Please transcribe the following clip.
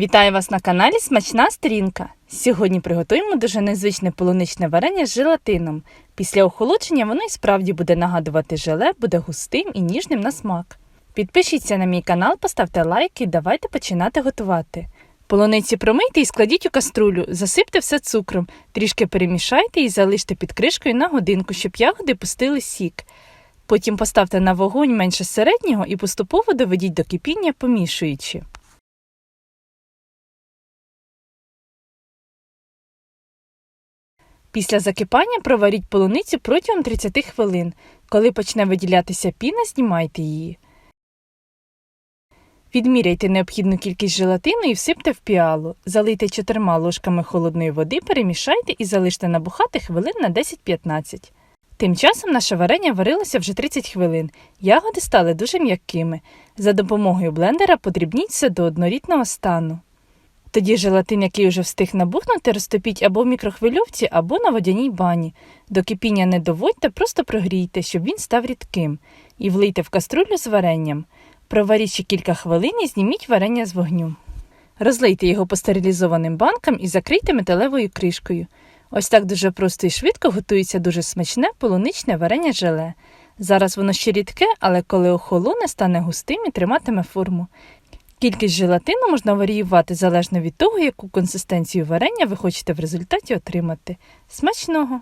Вітаю вас на каналі Смачна сторінка. Сьогодні приготуємо дуже незвичне полуничне варення з желатином. Після охолодження воно і справді буде нагадувати желе, буде густим і ніжним на смак. Підпишіться на мій канал, поставте лайк і давайте починати готувати. Полуниці промийте і складіть у каструлю, засипте все цукром, трішки перемішайте і залиште під кришкою на годинку, щоб ягоди пустили сік. Потім поставте на вогонь менше середнього і поступово доведіть до кипіння, помішуючи. Після закипання проваріть полуницю протягом 30 хвилин. Коли почне виділятися піна, знімайте її. Відміряйте необхідну кількість желатину і всипте в піалу. Залийте 4 ложками холодної води, перемішайте і залиште набухати хвилин на 10-15. Тим часом наше варення варилося вже 30 хвилин. Ягоди стали дуже м'якими. За допомогою блендера подрібніть все до однорідного стану. Тоді желатин, який уже встиг набухнути, розтопіть або в мікрохвильовці, або на водяній бані. До кипіння не доводьте, просто прогрійте, щоб він став рідким, і влийте в каструлю з варенням. Проваріть ще кілька хвилин і зніміть варення з вогню. Розлийте його по стерилізованим банкам і закрийте металевою кришкою. Ось так дуже просто і швидко готується дуже смачне полуничне варення желе. Зараз воно ще рідке, але коли охолоне, стане густим і триматиме форму. Кількість желатину можна варіювати залежно від того, яку консистенцію варення ви хочете в результаті отримати. Смачного!